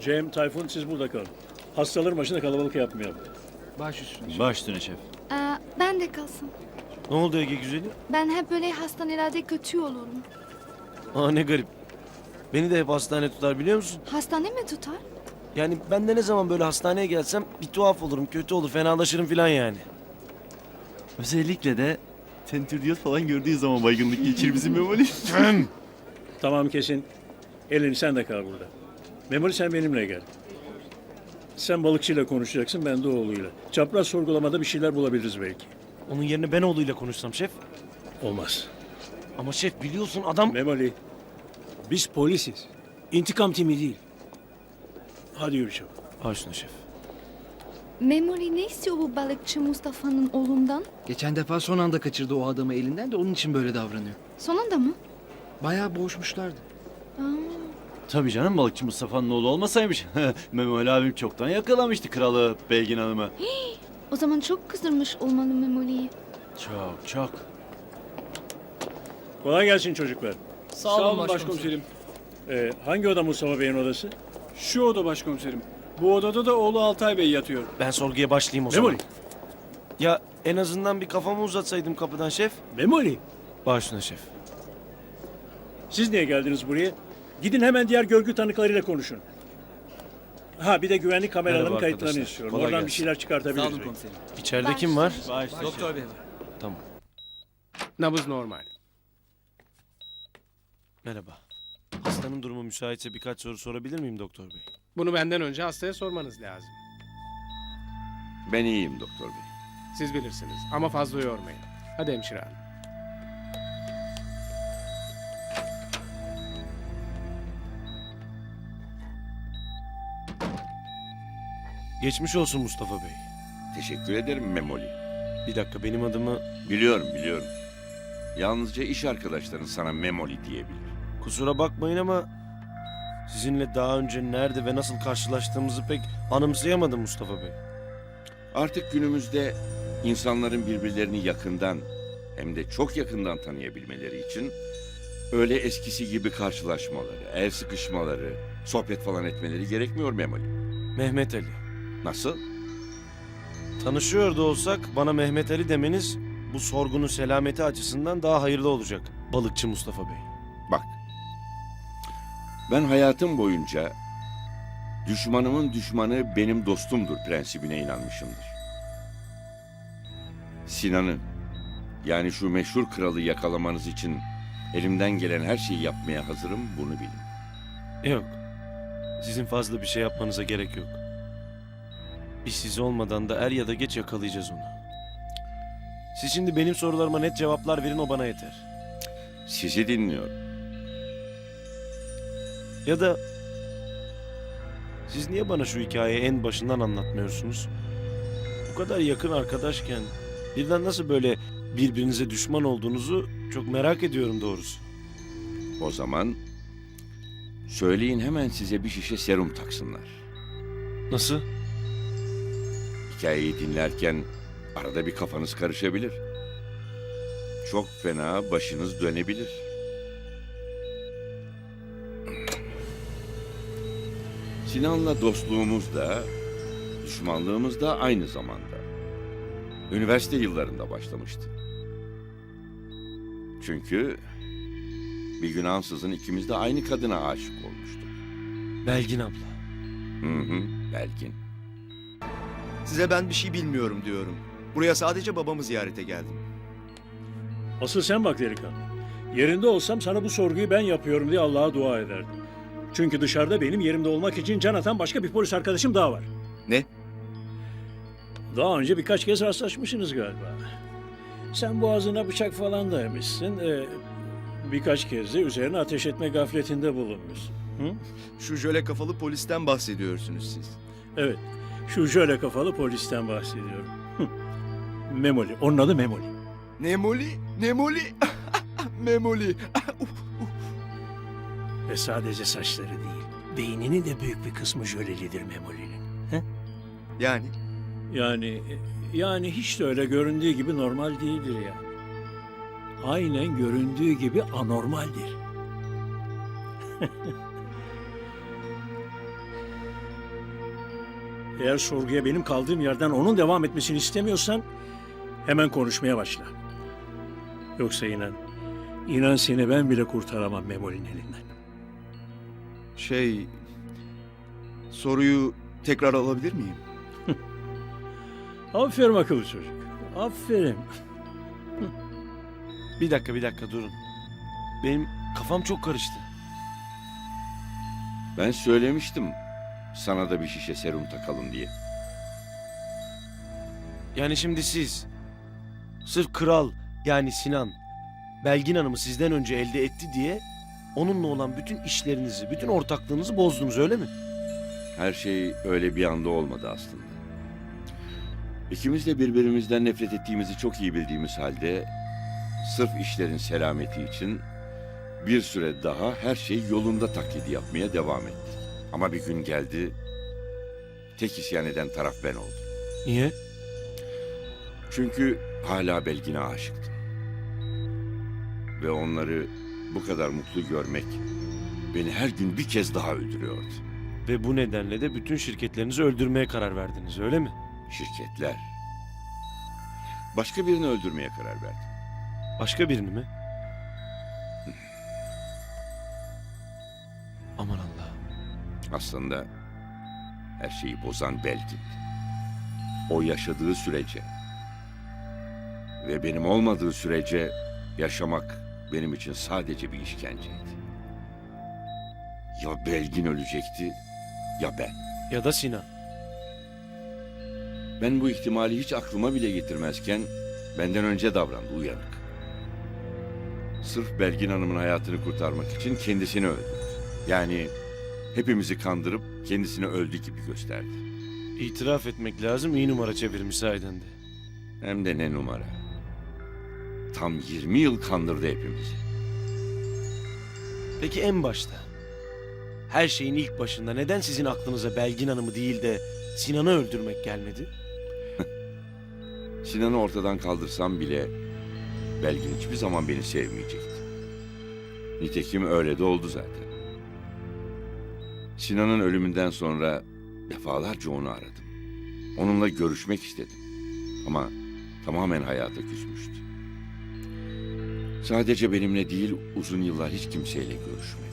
Cem, Tayfun siz burada kalın. Hastaların başında kalabalık yapmayalım. Baş üstüne. Baş üstüne şef. Aa, ben de kalsın. Ne oldu Ege güzeli? Ben hep böyle hastanelerde kötü olurum. Aa ne garip. Beni de hep hastane tutar biliyor musun? Hastane mi tutar? Yani ben de ne zaman böyle hastaneye gelsem bir tuhaf olurum, kötü olur, fenalaşırım falan yani. Özellikle de tentürdiyot falan gördüğü zaman baygınlık geçirir bizim Memoli. Tamam kesin. Elin sen de kal burada. Memoli sen benimle gel. Sen balıkçıyla konuşacaksın, ben de oğluyla. Çapraz sorgulamada bir şeyler bulabiliriz belki. Onun yerine ben oğluyla konuşsam şef. Olmaz. Ama şef biliyorsun adam... Memoli, biz polisiz. İntikam timi değil. Hadi yürü çabuk. Baş üstüne şef. Memoli ne istiyor bu balıkçı Mustafa'nın oğlundan? Geçen defa son anda kaçırdı o adamı elinden de onun için böyle davranıyor. Sonunda mı? Bayağı boğuşmuşlardı. Aa, Tabii canım balıkçı Mustafa'nın oğlu olmasaymış. Memoli abim çoktan yakalamıştı kralı Belgin Hanım'ı. o zaman çok kızdırmış olmalı Memoli'yi. Çok çok. Kolay gelsin çocuklar. Sağ olun başkomiserim. Ee, hangi oda Mustafa Bey'in odası? Şu oda başkomiserim. Bu odada da oğlu Altay Bey yatıyor. Ben sorguya başlayayım o zaman. Memoli. Ya en azından bir kafamı uzatsaydım kapıdan şef. Memoli. Baş üstüne şef. Siz niye geldiniz buraya? Gidin hemen diğer görgü tanıklarıyla konuşun. Ha bir de güvenlik kameralarının Merhaba kayıtlarını arkadaşlar. istiyorum. Kolay Oradan bir gelsin. şeyler çıkartabiliriz. belki. İçeride Baş kim var? Doktor bey var. Tamam. Nabız normal. Merhaba. Hastanın durumu müsaitse birkaç soru sorabilir miyim doktor bey? Bunu benden önce hastaya sormanız lazım. Ben iyiyim doktor bey. Siz bilirsiniz ama fazla yormayın. Hadi hemşire hanım. Geçmiş olsun Mustafa Bey. Teşekkür ederim Memoli. Bir dakika benim adımı Biliyorum biliyorum. Yalnızca iş arkadaşların sana Memoli diyebilir. kusura bakmayın ama sizinle daha önce nerede ve nasıl karşılaştığımızı pek anımsayamadım Mustafa Bey. Artık günümüzde insanların birbirlerini yakından hem de çok yakından tanıyabilmeleri için öyle eskisi gibi karşılaşmaları, el sıkışmaları, sohbet falan etmeleri gerekmiyor Memoli. Mehmet Ali. Nasıl? Tanışıyor da olsak bana Mehmet Ali demeniz bu sorgunun selameti açısından daha hayırlı olacak. Balıkçı Mustafa Bey. Bak. Ben hayatım boyunca düşmanımın düşmanı benim dostumdur prensibine inanmışımdır. Sinan'ı yani şu meşhur kralı yakalamanız için elimden gelen her şeyi yapmaya hazırım bunu bilin. Yok. Sizin fazla bir şey yapmanıza gerek yok. Biz siz olmadan da er ya da geç yakalayacağız onu. Siz şimdi benim sorularıma net cevaplar verin o bana yeter. Sizi dinliyorum. Ya da siz niye bana şu hikayeyi en başından anlatmıyorsunuz? Bu kadar yakın arkadaşken birden nasıl böyle birbirinize düşman olduğunuzu çok merak ediyorum doğrusu. O zaman söyleyin hemen size bir şişe serum taksınlar. Nasıl? Hikayeyi dinlerken arada bir kafanız karışabilir. Çok fena başınız dönebilir. Sinan'la dostluğumuz da, düşmanlığımız da aynı zamanda. Üniversite yıllarında başlamıştı. Çünkü bir gün ansızın ikimiz de aynı kadına aşık olmuştuk. Belgin abla. Hı hı, Belgin. Size ben bir şey bilmiyorum diyorum. Buraya sadece babamı ziyarete geldim. Asıl sen bak delikanlı. Yerinde olsam sana bu sorguyu ben yapıyorum diye Allah'a dua ederdim. Çünkü dışarıda benim yerimde olmak için can atan başka bir polis arkadaşım daha var. Ne? Daha önce birkaç kez rastlaşmışsınız galiba. Sen boğazına bıçak falan dayamışsın. Ee, birkaç kez de üzerine ateş etme gafletinde bulunmuşsun. Hı? Şu jöle kafalı polisten bahsediyorsunuz siz. Evet, şu jöle kafalı polisten bahsediyorum. Memoli, onun adı Memoli. Nemoli, Nemoli, Memoli. Ve sadece saçları değil, beyninin de büyük bir kısmı jölelidir Memoli'nin. Yani Yani yani hiç de öyle göründüğü gibi normal değildir yani. Aynen göründüğü gibi anormaldir. Eğer sorguya benim kaldığım yerden onun devam etmesini istemiyorsan hemen konuşmaya başla. Yoksa inan, inan seni ben bile kurtaramam Memoli'nin elinden. Şey... Soruyu tekrar alabilir miyim? Aferin akıllı çocuk. Aferin. Bir dakika bir dakika durun. Benim kafam çok karıştı. Ben söylemiştim sana da bir şişe serum takalım diye. Yani şimdi siz sırf kral yani Sinan Belgin Hanım'ı sizden önce elde etti diye onunla olan bütün işlerinizi, bütün ortaklığınızı bozdunuz öyle mi? Her şey öyle bir anda olmadı aslında. İkimiz de birbirimizden nefret ettiğimizi çok iyi bildiğimiz halde sırf işlerin selameti için bir süre daha her şey yolunda taklidi yapmaya devam ettik. Ama bir gün geldi, tek isyan eden taraf ben oldum. Niye? Çünkü hala Belgin'e aşıktım. Ve onları bu kadar mutlu görmek beni her gün bir kez daha öldürüyordu. Ve bu nedenle de bütün şirketlerinizi öldürmeye karar verdiniz öyle mi? Şirketler. Başka birini öldürmeye karar verdim. Başka birini mi? Aman Allah'ım. Aslında her şeyi bozan Belgin. O yaşadığı sürece ve benim olmadığı sürece yaşamak benim için sadece bir işkenceydi. Ya Belgin ölecekti ya ben. Ya da Sinan. Ben bu ihtimali hiç aklıma bile getirmezken benden önce davrandı uyanık. Sırf Belgin Hanım'ın hayatını kurtarmak için kendisini öldürdü. Yani hepimizi kandırıp kendisini öldü gibi gösterdi. İtiraf etmek lazım iyi numara çevirmiş sahiden de. Hem de ne numara. Tam 20 yıl kandırdı hepimizi. Peki en başta her şeyin ilk başında neden sizin aklınıza Belgin Hanım'ı değil de Sinan'ı öldürmek gelmedi? Sinan'ı ortadan kaldırsam bile Belgin hiçbir zaman beni sevmeyecekti. Nitekim öyle de oldu zaten. Sinan'ın ölümünden sonra defalarca onu aradım. Onunla görüşmek istedim. Ama tamamen hayata küsmüştü. Sadece benimle değil uzun yıllar hiç kimseyle görüşmedi.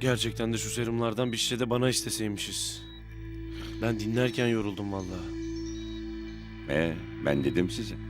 Gerçekten de şu serumlardan bir şişe de bana isteseymişiz. Ben dinlerken yoruldum vallahi. E, ben dedim size.